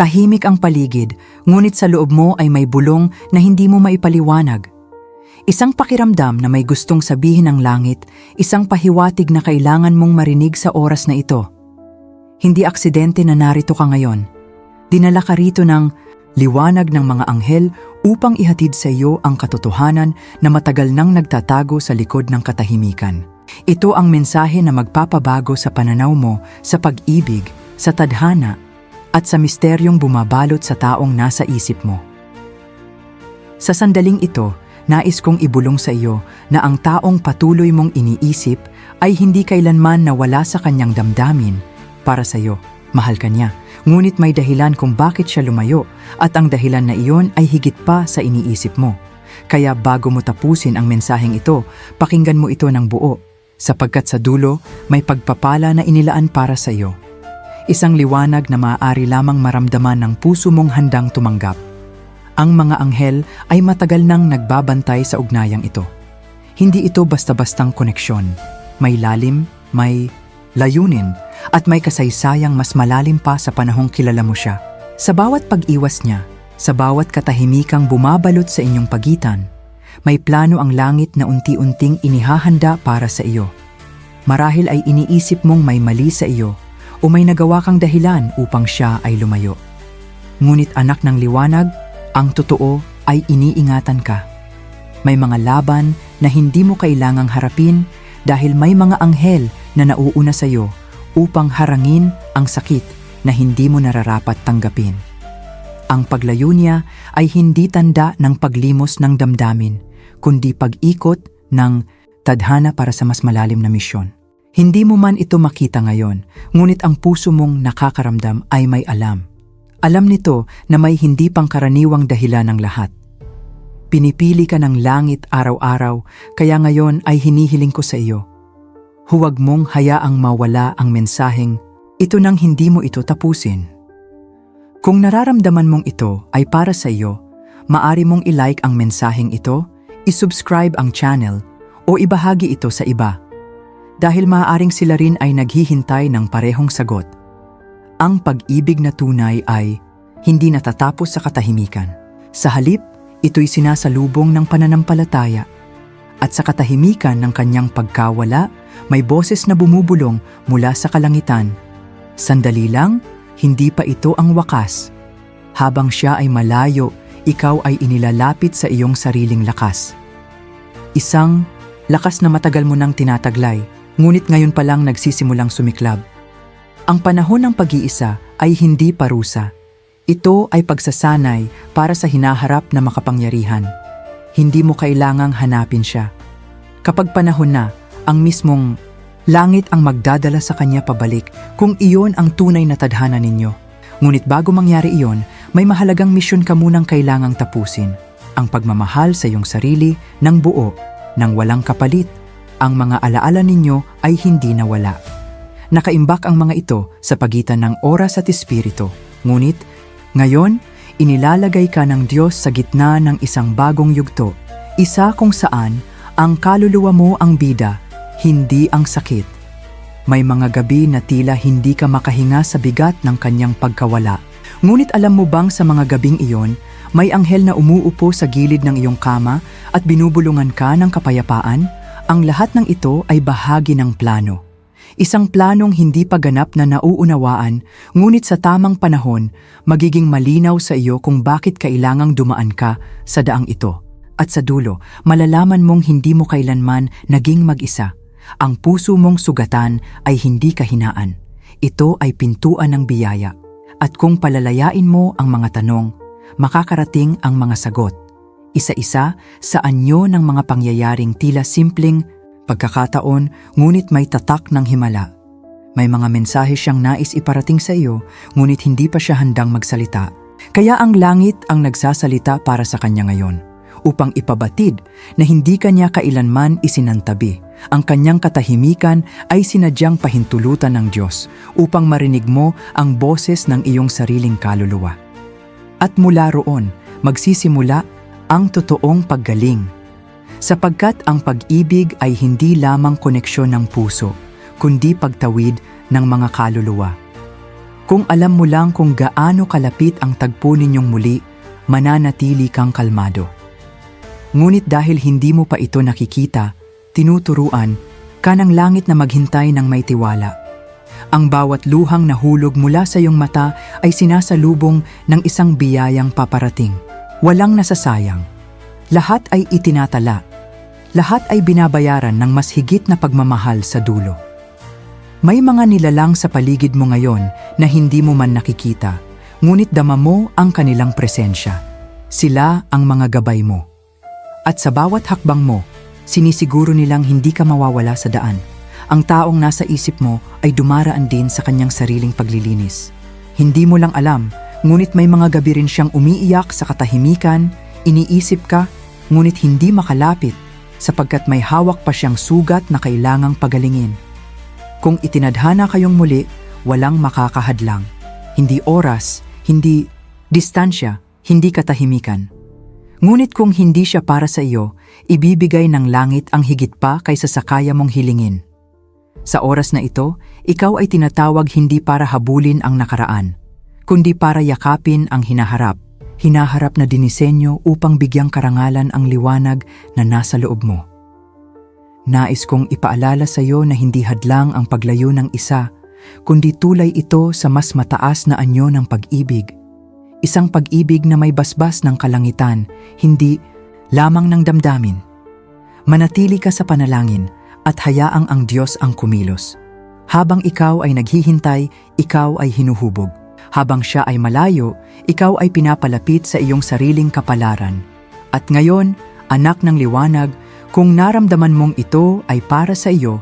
Tahimik ang paligid, ngunit sa loob mo ay may bulong na hindi mo maipaliwanag. Isang pakiramdam na may gustong sabihin ng langit, isang pahiwatig na kailangan mong marinig sa oras na ito. Hindi aksidente na narito ka ngayon. Dinala ka rito ng liwanag ng mga anghel upang ihatid sa iyo ang katotohanan na matagal nang nagtatago sa likod ng katahimikan. Ito ang mensahe na magpapabago sa pananaw mo sa pag-ibig, sa tadhana, at sa misteryong bumabalot sa taong nasa isip mo. Sa sandaling ito, nais kong ibulong sa iyo na ang taong patuloy mong iniisip ay hindi kailanman nawala sa kanyang damdamin para sa iyo. Mahal ka niya, ngunit may dahilan kung bakit siya lumayo at ang dahilan na iyon ay higit pa sa iniisip mo. Kaya bago mo tapusin ang mensaheng ito, pakinggan mo ito ng buo, sapagkat sa dulo may pagpapala na inilaan para sa iyo. Isang liwanag na maaari lamang maramdaman ng puso mong handang tumanggap. Ang mga anghel ay matagal nang nagbabantay sa ugnayang ito. Hindi ito basta-bastang koneksyon. May lalim, may layunin, at may kasaysayang mas malalim pa sa panahong kilala mo siya. Sa bawat pag-iwas niya, sa bawat katahimikang bumabalot sa inyong pagitan, may plano ang langit na unti-unting inihahanda para sa iyo. Marahil ay iniisip mong may mali sa iyo o may nagawa kang dahilan upang siya ay lumayo. Ngunit anak ng liwanag, ang totoo ay iniingatan ka. May mga laban na hindi mo kailangang harapin dahil may mga anghel na nauuna sa iyo upang harangin ang sakit na hindi mo nararapat tanggapin. Ang paglayo niya ay hindi tanda ng paglimos ng damdamin, kundi pag-ikot ng tadhana para sa mas malalim na misyon. Hindi mo man ito makita ngayon, ngunit ang puso mong nakakaramdam ay may alam. Alam nito na may hindi pangkaraniwang dahilan ng lahat. Pinipili ka ng langit araw-araw, kaya ngayon ay hinihiling ko sa iyo. Huwag mong hayaang mawala ang mensaheng, ito nang hindi mo ito tapusin. Kung nararamdaman mong ito ay para sa iyo, maari mong ilike ang mensaheng ito, isubscribe ang channel, o ibahagi ito sa iba. Dahil maaaring sila rin ay naghihintay ng parehong sagot. Ang pag-ibig na tunay ay hindi natatapos sa katahimikan. Sa halip, ito'y sinasalubong ng pananampalataya. At sa katahimikan ng kanyang pagkawala, may boses na bumubulong mula sa kalangitan. Sandali lang, hindi pa ito ang wakas. Habang siya ay malayo, ikaw ay inilalapit sa iyong sariling lakas. Isang lakas na matagal mo nang tinataglay, ngunit ngayon pa lang nagsisimulang sumiklab. Ang panahon ng pag-iisa ay hindi parusa. Ito ay pagsasanay para sa hinaharap na makapangyarihan. Hindi mo kailangang hanapin siya. Kapag panahon na, ang mismong langit ang magdadala sa kanya pabalik kung iyon ang tunay na tadhana ninyo. Ngunit bago mangyari iyon, may mahalagang misyon ka munang kailangang tapusin. Ang pagmamahal sa iyong sarili ng buo, ng walang kapalit. Ang mga alaala ninyo ay hindi nawala. Nakaimbak ang mga ito sa pagitan ng oras at espiritu. Ngunit, ngayon, inilalagay ka ng Diyos sa gitna ng isang bagong yugto. Isa kung saan ang kaluluwa mo ang bida, hindi ang sakit. May mga gabi na tila hindi ka makahinga sa bigat ng kanyang pagkawala. Ngunit alam mo bang sa mga gabing iyon, may anghel na umuupo sa gilid ng iyong kama at binubulungan ka ng kapayapaan? Ang lahat ng ito ay bahagi ng plano. Isang planong hindi pa ganap na nauunawaan, ngunit sa tamang panahon, magiging malinaw sa iyo kung bakit kailangang dumaan ka sa daang ito. At sa dulo, malalaman mong hindi mo kailanman naging mag-isa. Ang puso mong sugatan ay hindi kahinaan. Ito ay pintuan ng biyaya. At kung palalayain mo ang mga tanong, makakarating ang mga sagot. Isa-isa sa anyo ng mga pangyayaring tila simpleng pagkakataon ngunit may tatak ng himala. May mga mensahe siyang nais iparating sa iyo ngunit hindi pa siya handang magsalita. Kaya ang langit ang nagsasalita para sa kanya ngayon upang ipabatid na hindi kanya kailanman isinantabi. Ang kanyang katahimikan ay sinadyang pahintulutan ng Diyos upang marinig mo ang boses ng iyong sariling kaluluwa. At mula roon, magsisimula ang totoong paggaling. Sapagkat ang pag-ibig ay hindi lamang koneksyon ng puso, kundi pagtawid ng mga kaluluwa. Kung alam mo lang kung gaano kalapit ang tagpo ninyong muli, mananatili kang kalmado. Ngunit dahil hindi mo pa ito nakikita, tinuturuan ka ng langit na maghintay ng may tiwala. Ang bawat luhang nahulog mula sa iyong mata ay sinasalubong ng isang biyayang paparating. Walang nasasayang. Lahat ay itinatala. Lahat ay binabayaran ng mas higit na pagmamahal sa dulo. May mga nilalang sa paligid mo ngayon na hindi mo man nakikita, ngunit dama mo ang kanilang presensya. Sila ang mga gabay mo. At sa bawat hakbang mo, sinisiguro nilang hindi ka mawawala sa daan. Ang taong nasa isip mo ay dumaraan din sa kanyang sariling paglilinis. Hindi mo lang alam, ngunit may mga gabi rin siyang umiiyak sa katahimikan, iniisip ka, ngunit hindi makalapit sapagkat may hawak pa siyang sugat na kailangang pagalingin. Kung itinadhana kayong muli, walang makakahadlang. Hindi oras, hindi distansya, hindi katahimikan. Ngunit kung hindi siya para sa iyo, ibibigay ng langit ang higit pa kaysa sa kaya mong hilingin. Sa oras na ito, ikaw ay tinatawag hindi para habulin ang nakaraan, kundi para yakapin ang hinaharap, hinaharap na dinisenyo upang bigyang karangalan ang liwanag na nasa loob mo. Nais kong ipaalala sa iyo na hindi hadlang ang paglayo ng isa, kundi tulay ito sa mas mataas na anyo ng pag-ibig. Isang pag-ibig na may basbas ng kalangitan, hindi lamang ng damdamin. Manatili ka sa panalangin at hayaang ang Diyos ang kumilos. Habang ikaw ay naghihintay, ikaw ay hinuhubog. Habang siya ay malayo, ikaw ay pinapalapit sa iyong sariling kapalaran. At ngayon, anak ng liwanag, kung naramdaman mong ito ay para sa iyo,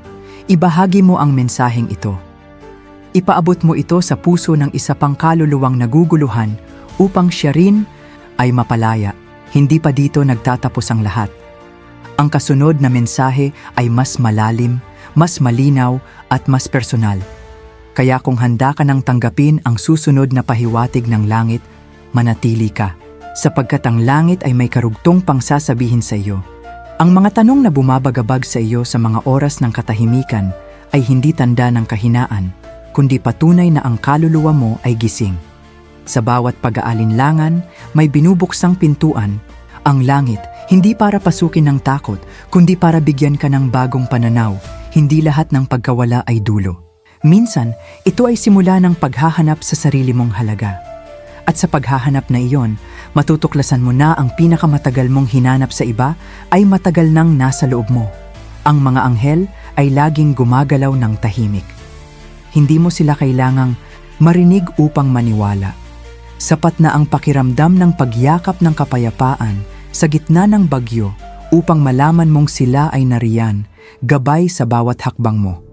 ibahagi mo ang mensaheng ito. Ipaabot mo ito sa puso ng isa pang kaluluwang naguguluhan upang siya rin ay mapalaya. Hindi pa dito nagtatapos ang lahat. Ang kasunod na mensahe ay mas malalim, mas malinaw at mas personal. Kaya kung handa ka nang tanggapin ang susunod na pahiwatig ng langit, manatili ka, sapagkat ang langit ay may karugtong pang sasabihin sa iyo. Ang mga tanong na bumabagabag sa iyo sa mga oras ng katahimikan ay hindi tanda ng kahinaan, kundi patunay na ang kaluluwa mo ay gising. Sa bawat pag-aalinlangan, may binubuksang pintuan, ang langit, hindi para pasukin ng takot, kundi para bigyan ka ng bagong pananaw, hindi lahat ng pagkawala ay dulo. Minsan, ito ay simula ng paghahanap sa sarili mong halaga. At sa paghahanap na iyon, matutuklasan mo na ang pinakamatagal mong hinanap sa iba ay matagal nang nasa loob mo. Ang mga anghel ay laging gumagalaw ng tahimik. Hindi mo sila kailangang marinig upang maniwala. Sapat na ang pakiramdam ng pagyakap ng kapayapaan sa gitna ng bagyo upang malaman mong sila ay nariyan, gabay sa bawat hakbang mo.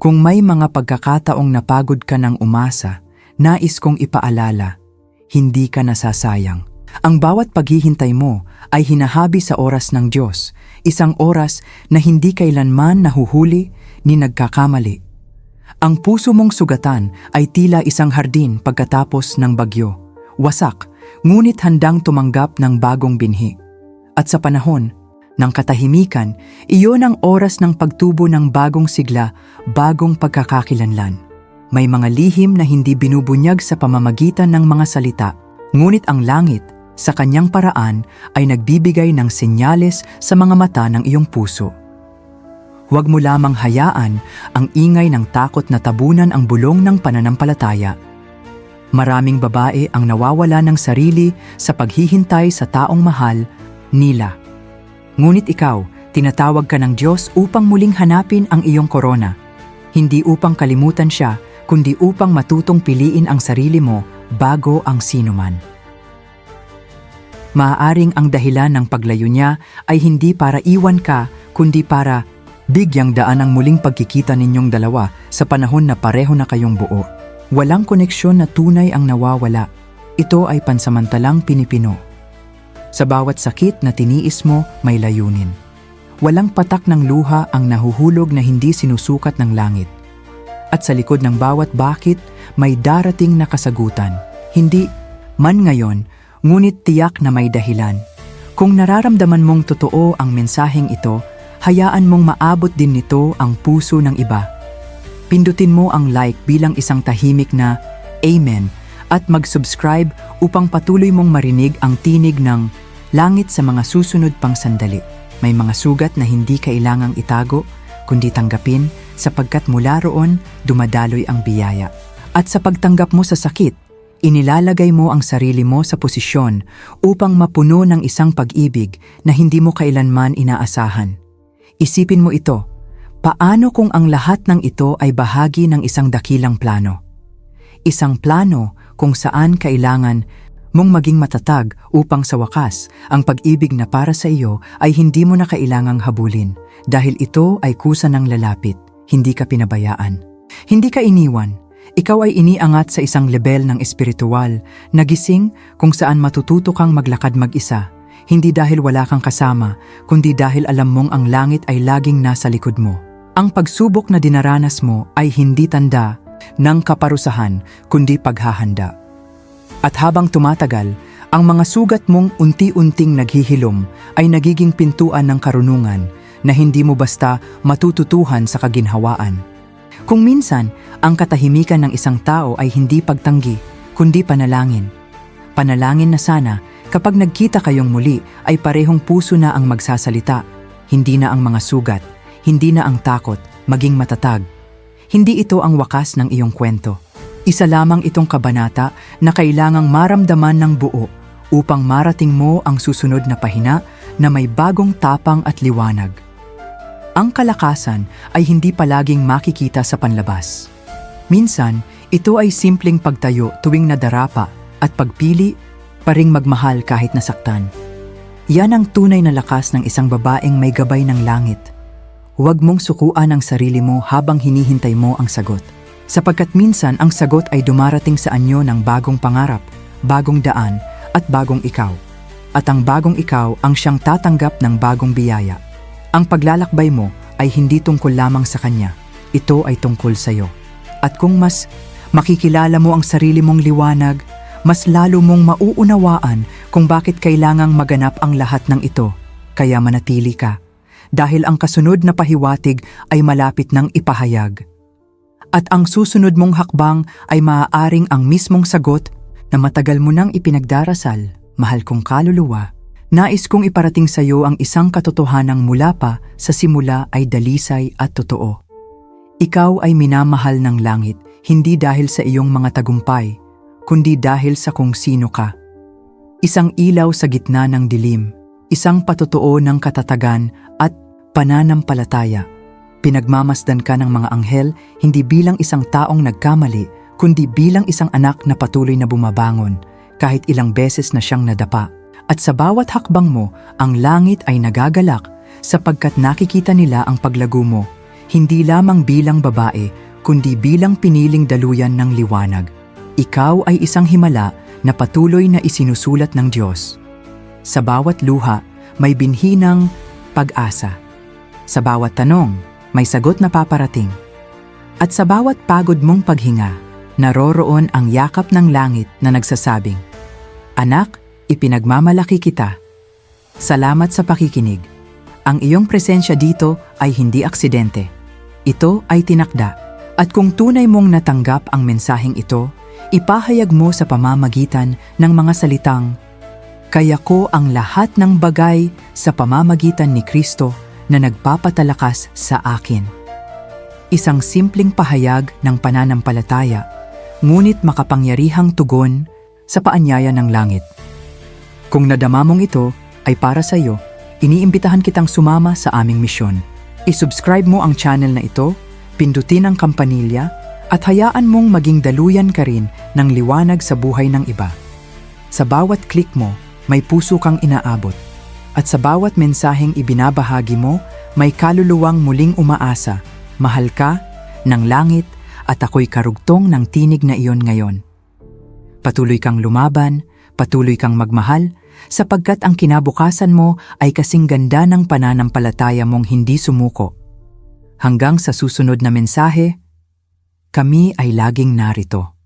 Kung may mga pagkakataong napagod ka ng umasa, nais kong ipaalala, hindi ka nasasayang. Ang bawat paghihintay mo ay hinahabi sa oras ng Diyos, isang oras na hindi kailanman nahuhuli ni nagkakamali. Ang puso mong sugatan ay tila isang hardin pagkatapos ng bagyo. Wasak, ngunit handang tumanggap ng bagong binhi. At sa panahon ng katahimikan, iyon ang oras ng pagtubo ng bagong sigla, bagong pagkakakilanlan. May mga lihim na hindi binubunyag sa pamamagitan ng mga salita, ngunit ang langit, sa kanyang paraan, ay nagbibigay ng senyales sa mga mata ng iyong puso. Huwag mo lamang hayaan ang ingay ng takot na tabunan ang bulong ng pananampalataya. Maraming babae ang nawawala ng sarili sa paghihintay sa taong mahal nila. Ngunit ikaw, tinatawag ka ng Diyos upang muling hanapin ang iyong korona. Hindi upang kalimutan siya, kundi upang matutong piliin ang sarili mo bago ang sinuman. Maaaring ang dahilan ng paglayo niya ay hindi para iwan ka, kundi para bigyang daan ang muling pagkikita ninyong dalawa sa panahon na pareho na kayong buo. Walang koneksyon na tunay ang nawawala. Ito ay pansamantalang pinipino. Sa bawat sakit na tiniis mo, may layunin. Walang patak ng luha ang nahuhulog na hindi sinusukat ng langit. At sa likod ng bawat bakit, may darating na kasagutan. Hindi man ngayon, ngunit tiyak na may dahilan. Kung nararamdaman mong totoo ang mensaheng ito, hayaan mong maabot din nito ang puso ng iba. Pindutin mo ang like bilang isang tahimik na Amen at mag-subscribe upang patuloy mong marinig ang tinig ng langit sa mga susunod pang sandali. May mga sugat na hindi kailangang itago, kundi tanggapin sapagkat mula roon dumadaloy ang biyaya. At sa pagtanggap mo sa sakit, inilalagay mo ang sarili mo sa posisyon upang mapuno ng isang pag-ibig na hindi mo kailanman inaasahan. Isipin mo ito, paano kung ang lahat ng ito ay bahagi ng isang dakilang plano? Isang plano kung saan kailangan mong maging matatag upang sa wakas ang pag-ibig na para sa iyo ay hindi mo na kailangang habulin dahil ito ay kusa ng lalapit, hindi ka pinabayaan. Hindi ka iniwan, ikaw ay iniangat sa isang level ng espiritual, nagising kung saan matututo kang maglakad mag-isa, hindi dahil wala kang kasama, kundi dahil alam mong ang langit ay laging nasa likod mo. Ang pagsubok na dinaranas mo ay hindi tanda ng kaparusahan, kundi paghahanda. At habang tumatagal, ang mga sugat mong unti-unting naghihilom ay nagiging pintuan ng karunungan na hindi mo basta matututuhan sa kaginhawaan. Kung minsan, ang katahimikan ng isang tao ay hindi pagtanggi, kundi panalangin. Panalangin na sana kapag nagkita kayong muli ay parehong puso na ang magsasalita, hindi na ang mga sugat, hindi na ang takot, maging matatag. Hindi ito ang wakas ng iyong kwento. Isa lamang itong kabanata na kailangang maramdaman ng buo upang marating mo ang susunod na pahina na may bagong tapang at liwanag. Ang kalakasan ay hindi palaging makikita sa panlabas. Minsan, ito ay simpleng pagtayo tuwing nadarapa at pagpili pa ring magmahal kahit nasaktan. Yan ang tunay na lakas ng isang babaeng may gabay ng langit. Huwag mong sukuan ang sarili mo habang hinihintay mo ang sagot. Sapagkat minsan ang sagot ay dumarating sa anyo ng bagong pangarap, bagong daan, at bagong ikaw. At ang bagong ikaw ang siyang tatanggap ng bagong biyaya. Ang paglalakbay mo ay hindi tungkol lamang sa kanya. Ito ay tungkol sa iyo. At kung mas makikilala mo ang sarili mong liwanag, mas lalo mong mauunawaan kung bakit kailangang maganap ang lahat ng ito. Kaya manatili ka. Dahil ang kasunod na pahiwatig ay malapit ng ipahayag at ang susunod mong hakbang ay maaaring ang mismong sagot na matagal mo nang ipinagdarasal, mahal kong kaluluwa. Nais kong iparating sa iyo ang isang katotohanang mula pa sa simula ay dalisay at totoo. Ikaw ay minamahal ng langit hindi dahil sa iyong mga tagumpay, kundi dahil sa kung sino ka. Isang ilaw sa gitna ng dilim, isang patotoo ng katatagan at pananampalataya. Pinagmamasdan ka ng mga anghel hindi bilang isang taong nagkamali, kundi bilang isang anak na patuloy na bumabangon, kahit ilang beses na siyang nadapa. At sa bawat hakbang mo, ang langit ay nagagalak sapagkat nakikita nila ang paglago mo, hindi lamang bilang babae, kundi bilang piniling daluyan ng liwanag. Ikaw ay isang himala na patuloy na isinusulat ng Diyos. Sa bawat luha, may binhi ng pag-asa. Sa bawat tanong, may sagot na paparating. At sa bawat pagod mong paghinga, naroroon ang yakap ng langit na nagsasabing, Anak, ipinagmamalaki kita. Salamat sa pakikinig. Ang iyong presensya dito ay hindi aksidente. Ito ay tinakda. At kung tunay mong natanggap ang mensaheng ito, ipahayag mo sa pamamagitan ng mga salitang, Kaya ko ang lahat ng bagay sa pamamagitan ni Kristo na nagpapatalakas sa akin. Isang simpleng pahayag ng pananampalataya, ngunit makapangyarihang tugon sa paanyaya ng langit. Kung nadama mong ito ay para sa iyo, iniimbitahan kitang sumama sa aming misyon. I-subscribe mo ang channel na ito, pindutin ang kampanilya, at hayaan mong maging daluyan ka rin ng liwanag sa buhay ng iba. Sa bawat click mo, may puso kang inaabot at sa bawat mensaheng ibinabahagi mo, may kaluluwang muling umaasa, mahal ka, ng langit, at ako'y karugtong ng tinig na iyon ngayon. Patuloy kang lumaban, patuloy kang magmahal, sapagkat ang kinabukasan mo ay kasing ganda ng pananampalataya mong hindi sumuko. Hanggang sa susunod na mensahe, kami ay laging narito.